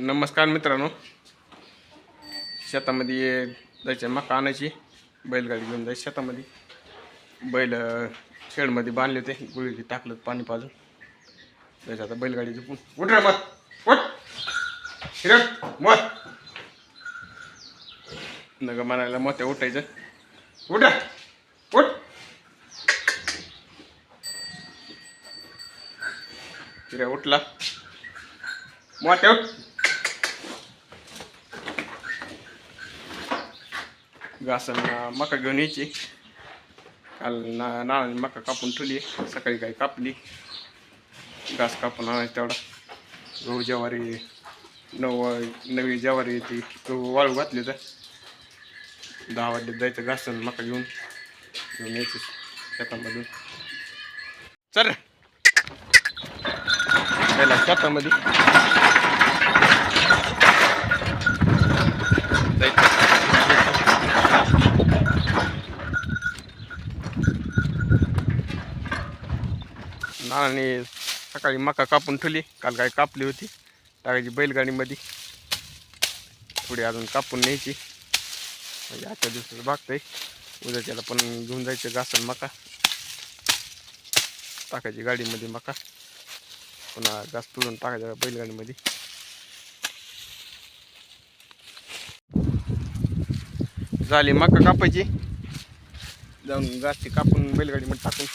नमस्कार मित्रांनो. शेतामध्ये जायचं मका आणायची. बैलगाडी घेऊन जायची शेतामध्ये. बैल शेडमध्ये बांधले होते. गुळी टाकलं पाणी पाजून. जायचं आता बैलगाडी झोपून. उठ रे मत उठ. हिरड. मत नग म्हणायला मत उठायचं. उठ. उठ. हिऱ्या उठला. मोठ्या उठ. घासन मका घेऊन यायची. काल ना नानाने मका कापून ठेवली सकाळी काही कापली. घास कापून आणायचं तेवढा. गहू ज्वारी नऊ नवी ज्वारी येते गहू वाळू घातली तर. दहा वाजले जायचं घासन मका घेऊन. घेऊन यायचं शेतामधून. चल. पहिला शेतामध्ये नानाने सकाळी मका कापून ठेवली. काल काय कापली होती. टाकायची बैलगाडीमध्ये. पुढे अजून कापून न्यायची. म्हणजे आजच्या दिवसाचं भागतंय. उद्या त्याला पण घेऊन जायचं घासन मका. टाकायची गाडीमध्ये मका. पुन्हा घास तुडून टाकायचा बैलगाडीमध्ये. झाली मका कापायची. जाऊन घास कापून बैलगाडीमध्ये टाकून.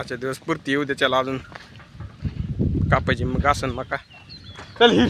आजच्या दिवस पुरती येऊ त्याच्याला अजून कापायची मग आसन मका. चल ही